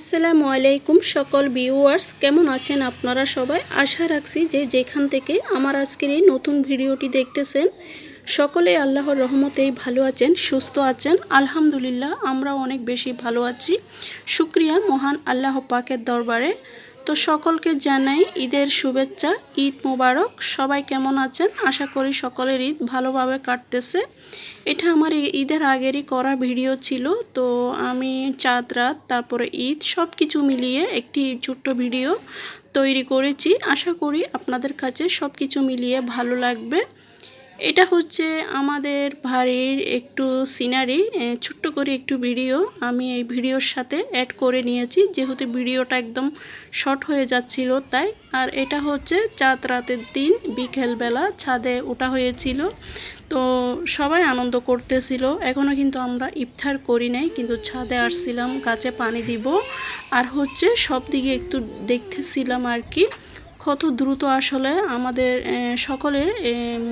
আসসালামু আলাইকুম সকল ভিউয়ার্স, কেমন আছেন আপনারা সবাই? আশা রাখছি যে যেখান থেকে আমার আজকের এই নতুন ভিডিওটি দেখতেছেন, সকলে আল্লাহর রহমতেই ভালো আছেন, সুস্থ আছেন। আলহামদুলিল্লাহ আমরা অনেক বেশি ভালো আছি। শুক্রিয়া মহান আল্লাহ পাকের দরবারে। তো সকলকে জানাই ঈদের শুভেচ্ছা, ঈদ মোবারক। সবাই কেমন আছেন? আশা করি সকলের ঈদ ভালোভাবে কাটতেছে। এটা আমার ঈদের আগেরই করা ভিডিও ছিল। তো আমি চাঁদ রাত, তারপরে ঈদ সব কিছু মিলিয়ে একটি ছোট্ট ভিডিও তৈরি করেছি। আশা করি আপনাদের কাছে সব কিছু মিলিয়ে ভালো লাগবে। এটা হচ্ছে আমাদের বাড়ির একটু সিনারি ছোট্ট করে একটু ভিডিও আমি এই ভিডিওর সাথে অ্যাড করে নিয়েছি, যেহেতু ভিডিওটা একদম শর্ট হয়ে যাচ্ছিল তাই। আর এটা হচ্ছে চাঁদ রাতের দিন বিকেলবেলা ছাদে ওঠা হয়েছিল। তো সবাই আনন্দ করতেছিল। এখনও কিন্তু আমরা ইফতার করি নাই, কিন্তু ছাদে আসছিলাম, গাছে পানি দিব। আর হচ্ছে সব দিকে একটু দেখতেছিলাম আর কি। কত দ্রুত আসলে আমাদের সকলের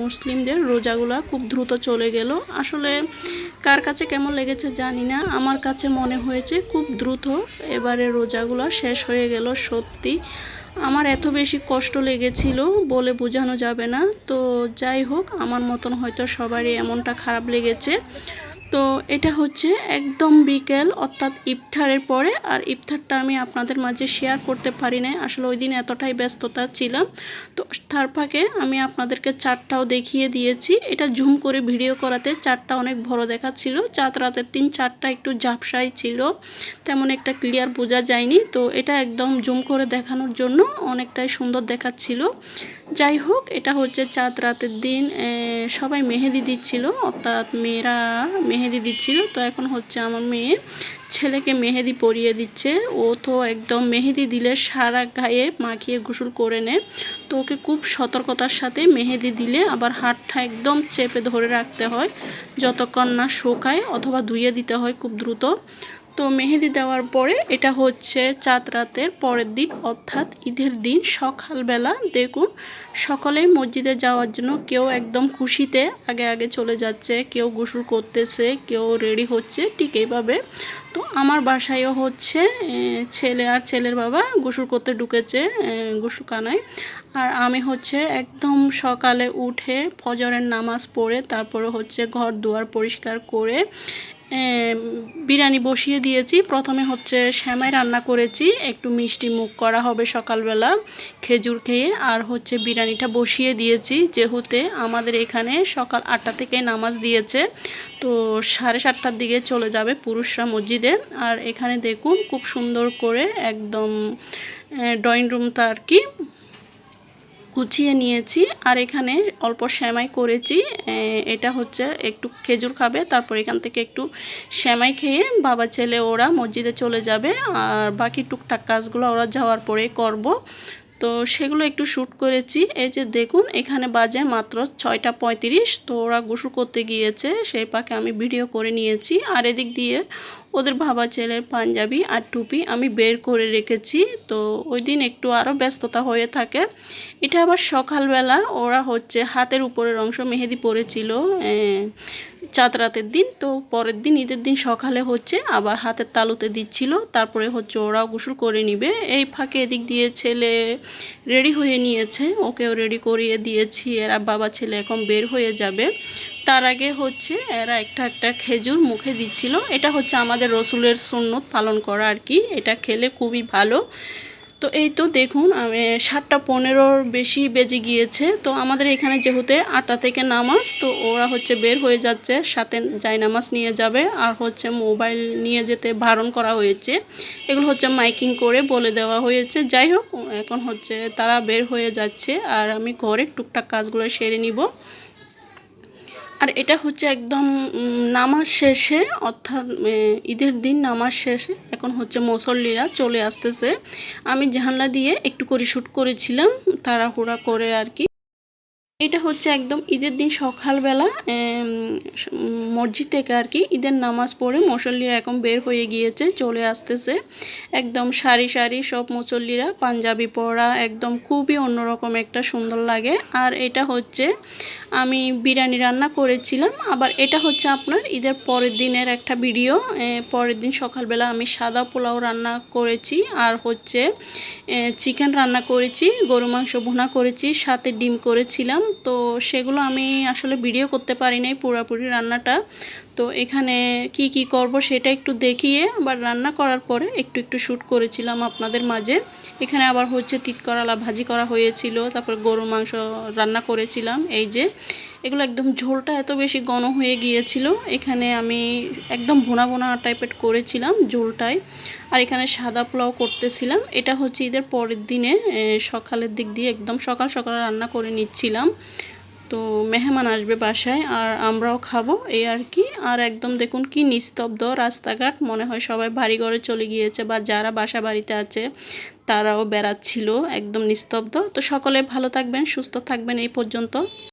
মুসলিমদের রোজাগুলা খুব দ্রুত চলে গেল। আসলে কার কাছে কেমন লেগেছে জানি না। আমার কাছে মনে হয়েছে খুব দ্রুত এবারে রোজাগুলো শেষ হয়ে গেল সত্যি। আমার এত বেশি কষ্ট লেগেছিল বলে বোঝানো যাবে না। তো যাই হোক, আমার মতন হয়তো সবারই এমনটা খারাপ লেগেছে। তো এটা হচ্ছে একদম বিকেল, অর্থাৎ ইফতারের পরে। আর ইফতারটা আমি আপনাদের মাঝে শেয়ার করতে পারি নাই। আসলে ওই দিন এতটাই ব্যস্ততা ছিলাম। তো তার ফাঁকে আমি আপনাদেরকে চারটাও দেখিয়ে দিয়েছি। এটা জুম করে ভিডিও করাতে চারটা অনেক বড় দেখাচ্ছিল। চাঁদ রাতের তিন চারটা একটু ঝাপসাই ছিল। তেমন একটা ক্লিয়ার বোঝা যায়নি। তো এটা একদম জুম করে দেখানোর জন্য অনেকটাই সুন্দর দেখাচ্ছিল। যাই হোক, এটা হচ্ছে চাঁদ রাতের দিন সবাই মেহেদি দিচ্ছিল, অর্থাৎ মেয়েরা মেহেদি দিচ্ছিল, তো এখন হচ্ছে আমার মেয়ে ছেলেকে মেহেদি পরিয়ে দিচ্ছে। ও তো একদম মেহেদি দিলে সারা গায়ে মাখিয়ে গোসল করে নেয় তো ওকে খুব সতর্কতার সাথে মেহেদি দিলে আবার হাতটা একদম চেপে ধরে রাখতে হয়, যতক্ষণ না শোকায় অথবা ধুয়ে দিতে হয় খুব দ্রুত। তো মেহেদি দেওয়ার পরে এটা হচ্ছে চাঁদ রাতের পরের দিন, অর্থাৎ ঈদের দিন সকালবেলা। দেখুন, সকলেই মসজিদে যাওয়ার জন্য কেউ একদম খুশিতে আগে আগে চলে যাচ্ছে, কেউ গোসল করতেছে, কেউ রেডি হচ্ছে ঠিক এইভাবে। তো আমার বাসায়ও হচ্ছে ছেলে আর ছেলের বাবা গোসল করতে ঢুকেছে গোসুকানায় আর আমি হচ্ছে একদম সকালে উঠে ফজরের নামাজ পড়ে, তারপরে হচ্ছে ঘর দুয়ার পরিষ্কার করে বিরিয়ানি বসিয়ে দিয়েছি। প্রথমে হচ্ছে শ্যামাই রান্না করেছি। একটু মিষ্টি মুখ করা হবে সকালবেলা খেজুর খেয়ে। আর হচ্ছে বিরিয়ানিটা বসিয়ে দিয়েছি। যেহেতু আমাদের এখানে সকাল আটটা থেকে নামাজ দিয়েছে, তো সাড়ে সাতটার দিকে চলে যাবে পুরুষরা মসজিদে। আর এখানে দেখুন, খুব সুন্দর করে একদম ড্রয়িং রুমটা আর কি গুছিয়ে নিয়েছি আর এখানে অল্প শ্যামাই করেছি। এটা হচ্ছে একটু খেজুর খাবে, তারপর এখান থেকে একটু শ্যামাই খেয়ে বাবা ছেলে ওরা মসজিদে চলে যাবে। আর বাকি টুকটাক কাজগুলো ওরা যাওয়ার পরেই করব। তো সেগুলো একটু শ্যুট করেছি। এই যে দেখুন, এখানে বাজে মাত্র ছয়টা পঁয়ত্রিশ। তো ওরা গোসল করতে গিয়েছে, সেই পাকে আমি ভিডিও করে নিয়েছি। আর এদিক দিয়ে ওদের বাবা ছেলের পাঞ্জাবি আর টুপি আমি বের করে রেখেছি। তো ওই দিন একটু আরও ব্যস্ততা হয়ে থাকে। এটা আবার সকালবেলা ওরা হচ্ছে হাতের উপরের অংশ মেহেদি পড়েছিল চাঁদ রাতের দিন। তো পরের দিন, ঈদের দিন সকালে হচ্ছে আবার হাতের তালুতে দিচ্ছিল। তারপরে হচ্ছে ওরাও গোসল করে নিবে। এই ফাঁকে এদিক দিয়ে ছেলে রেডি হয়ে নিয়েছে। ওকেও রেডি করিয়ে দিয়েছি। এরা বাবা ছেলে এখন বের হয়ে যাবে। তার আগে হচ্ছে এরা একটা একটা খেজুর মুখে দিচ্ছিল। এটা হচ্ছে আমাদের রসুলের সুন্নত পালন করা আর কি। এটা খেলে খুবই ভালো। তো এই তো দেখুন, আমি সাতটা পনেরোর বেশি বেজে গিয়েছে। তো আমাদের এখানে যেহেতু আটটা থেকে নামাজ, তো ওরা হচ্ছে বের হয়ে যাচ্ছে, সাথে যাই নামাজ নিয়ে যাবে আর হচ্ছে মোবাইল নিয়ে যেতে বারণ করা হয়েছে। এগুলো হচ্ছে মাইকিং করে বলে দেওয়া হয়েছে। যাই হোক, এখন হচ্ছে তারা বের হয়ে যাচ্ছে আর আমি ঘরে টুকটাক কাজগুলো সেরে নিব। আর এটা হচ্ছে একদম নামাজ শেষে, অর্থাৎ ঈদের দিন নামাজ শেষে এখন হচ্ছে মুসল্লিরা চলে আসতেছে। আমি জানলা দিয়ে একটু করে শ্যুট করেছিলাম, তাড়াহুড়া করে আর কি। এটা হচ্ছে একদম ঈদের দিন সকালবেলা মসজিদ থেকে আর কি ঈদের নামাজ পড়ে মুসল্লিরা এখন বের হয়ে গিয়েছে, চলে আসতেছে। একদম সারি সারি সব মুসল্লিরা পাঞ্জাবি পরা, একদম খুবই অন্যরকম একটা সুন্দর লাগে। আর এটা হচ্ছে আমি বিরিয়ানি রান্না করেছিলাম। আবার এটা হচ্ছে আপনার ঈদের পরের দিনের একটা ভিডিও। পরের দিন সকালবেলা আমি সাদা পোলাও রান্না করেছি আর হচ্ছে চিকেন রান্না করেছি, গরু মাংস ভুনা করেছি, সাথে ডিম করেছিলাম। তো সেগুলো আমি আসলে ভিডিও করতে পারি নাই পুরোপুরি রান্নাটা। তো এখানে কি কি করব সেটা একটু দেখিয়ে আবার রান্না করার পরে একটু একটু শ্যুট করেছিলাম আপনাদের মাঝে। এখানে আবার হচ্ছে তিতকরালা ভাজি করা হয়েছিল, তারপর গরু মাংস রান্না করেছিলাম। এই যে, এগুলো একদম ঝোলটা এত বেশি ঘন হয়ে গিয়েছিল, এখানে আমি একদম ভুনা ভুনা টাইপের করেছিলাম ঝোলটায় আর এখানে সাদা পোলাও করতেছিলাম, এটা হচ্ছে ঈদের পরের দিনে সকালের দিক দিয়ে একদম সকাল সকাল রান্না করে নিচ্ছিলাম। তো মেহমান আসবে বাসায় আর আমরাও খাব, এই আর কি। আর একদম দেখুন কি নিস্তব্ধ রাস্তাঘাট, মনে হয় সবাই বাড়ি ঘরে চলে গিয়েছে বা যারা বাসা বাড়িতে আছে তারাও বেড়াচ্ছিল, একদম নিস্তব্ধ। তো সকলে ভালো থাকবেন, সুস্থ থাকবেন এই পর্যন্ত।